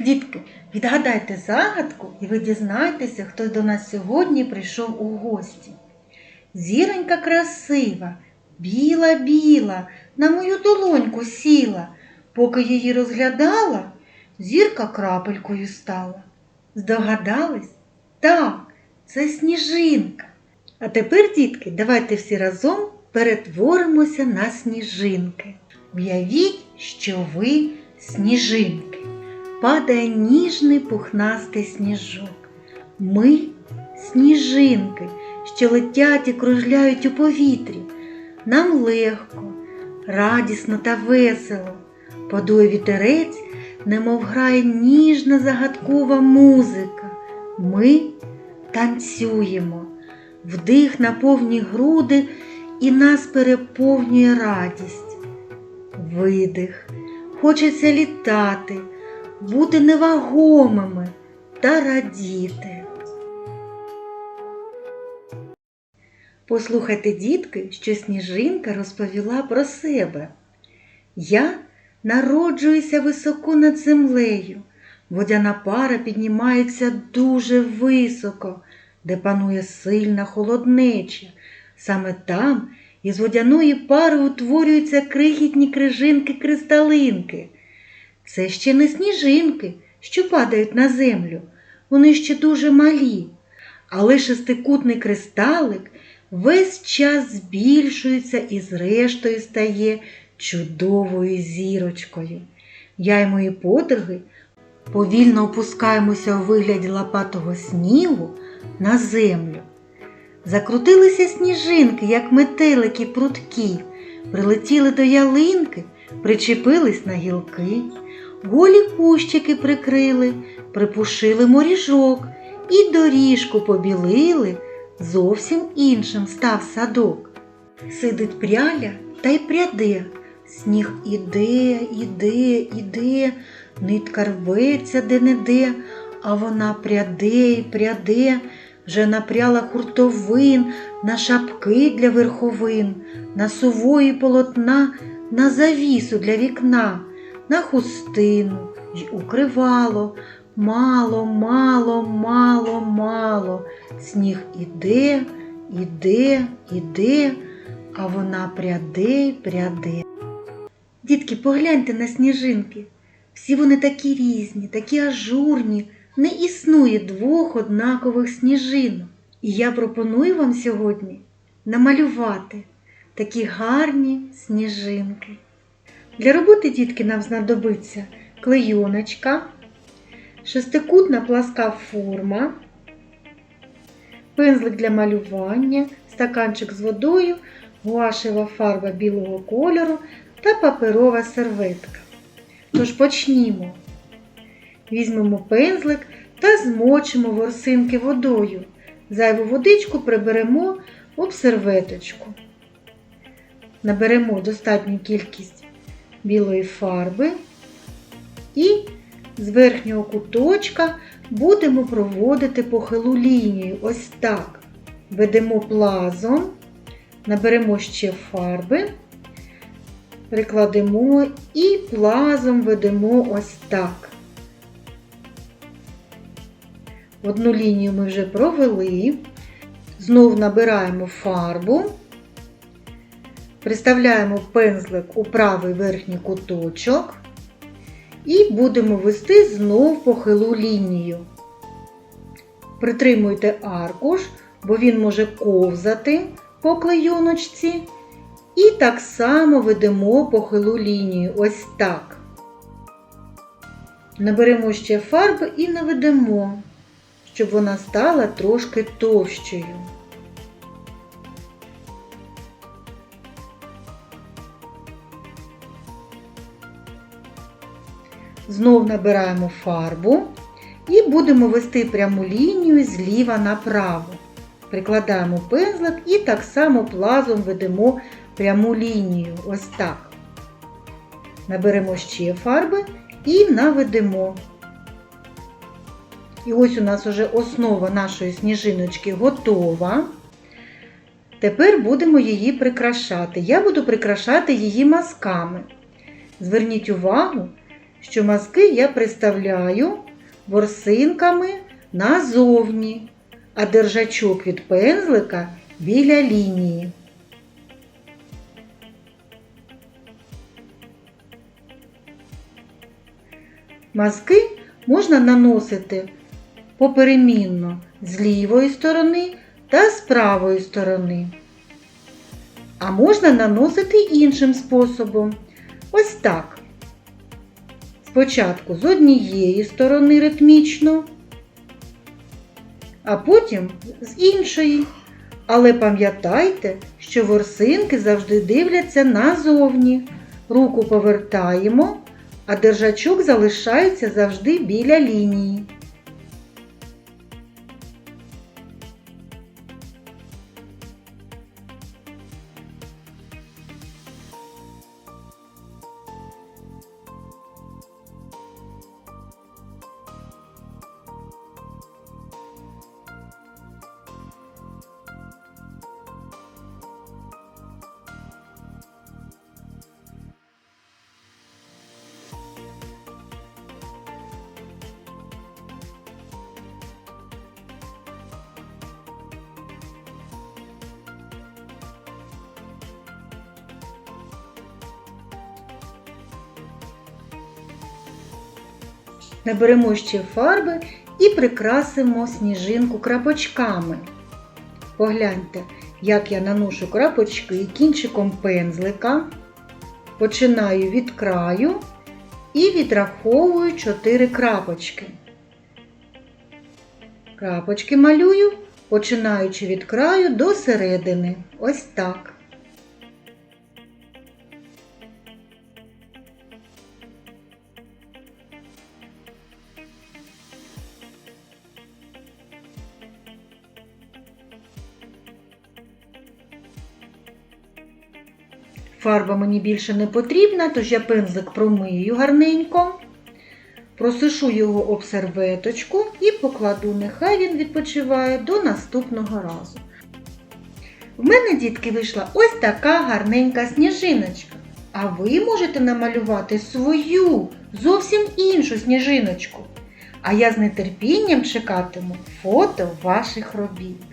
Дітки, відгадайте загадку і ви дізнаєтеся, хто до нас сьогодні прийшов у гості. Зіронька красива, біла-біла, на мою долоньку сіла. Поки її розглядала, зірка крапелькою стала. Здогадались? Так, це сніжинка. А тепер, дітки, давайте всі разом перетворимося на сніжинки. Уявіть, що ви сніжинки. Падає ніжний пухнастий сніжок. Ми сніжинки, що летять і кружляють у повітрі. Нам легко, радісно та весело. Подує вітерець, немов грає ніжна загадкова музика. Ми танцюємо, вдих на повні груди і нас переповнює радість. Видих, хочеться літати, бути невагомими та радіти. Послухайте, дітки, що сніжинка розповіла про себе. Я народжуюся високо над землею. Водяна пара піднімається дуже високо, де панує сильна холоднеча. Саме там із водяної пари утворюються крихітні крижинки-кристалинки. Це ще не сніжинки, що падають на землю. Вони ще дуже малі, але шестикутний кристалик весь час збільшується і зрештою стає чудовою зірочкою. Я й мої подруги повільно опускаємося у вигляді лопатого снігу на землю. Закрутилися сніжинки, як метелики прудкі, прилетіли до ялинки, причепились на гілки, голі кущики прикрили, припушили моріжок і доріжку побілили, зовсім іншим став садок. Сидить пряля та й пряде, сніг іде, іде, іде, нитка рветься де-не-де, а вона пряде й пряде, вже напряла хуртовин, на шапки для верховин, на сувої полотна, на завісу для вікна, на хустину й укривало. Мало, мало, мало, мало. Сніг іде, іде, іде, а вона пряде й пряде. Дітки, погляньте на сніжинки. Всі вони такі різні, такі ажурні. Не існує двох однакових сніжинок. І я пропоную вам сьогодні намалювати такі гарні сніжинки. Для роботи дітки нам знадобиться клейоночка, шестикутна пласка форма, пензлик для малювання, стаканчик з водою, гуашева фарба білого кольору та паперова серветка. Тож почнімо. Візьмемо пензлик та змочимо ворсинки водою. Зайву водичку приберемо об серветочку. Наберемо достатню кількість білої фарби і з верхнього куточка будемо проводити похилу лінію. Ось так. Ведемо плазом, наберемо ще фарби, прикладемо і плазом ведемо ось так. Одну лінію ми вже провели, знов набираємо фарбу, приставляємо пензлик у правий верхній куточок і будемо вести знов похилу лінію. Притримуйте аркуш, бо він може ковзати по клейоночці. І так само ведемо похилу лінію, ось так. Наберемо ще фарби і наведемо щоб вона стала трошки товщою. Знов набираємо фарбу і будемо вести пряму лінію зліва направо. Прикладаємо пензлик і так само плазом ведемо пряму лінію. Ось так. Наберемо ще фарби і наведемо. І ось у нас вже основа нашої сніжиночки готова. Тепер будемо її прикрашати. Я буду прикрашати її мазками. Зверніть увагу, що мазки я приставляю ворсинками назовні, а держачок від пензлика біля лінії. Мазки можна наносити поперемінно з лівої сторони та з правої сторони. А можна наносити іншим способом. Ось так. Спочатку з однієї сторони ритмічно, а потім з іншої. Але пам'ятайте, що ворсинки завжди дивляться назовні. Руку повертаємо, а держачок залишається завжди біля лінії. Наберемо ще фарби і прикрасимо сніжинку крапочками. Погляньте, як я наношу крапочки кінчиком пензлика. Починаю від краю і відраховую 4 крапочки. Крапочки малюю, починаючи від краю до середини. Ось так. Фарба мені більше не потрібна, тож я пензлик промию гарненько, просишу його об серветочку і покладу, нехай він відпочиває до наступного разу. В мене, дітки, вийшла ось така гарненька сніжиночка. А ви можете намалювати свою, зовсім іншу сніжиночку. А я з нетерпінням чекатиму фото ваших робіт.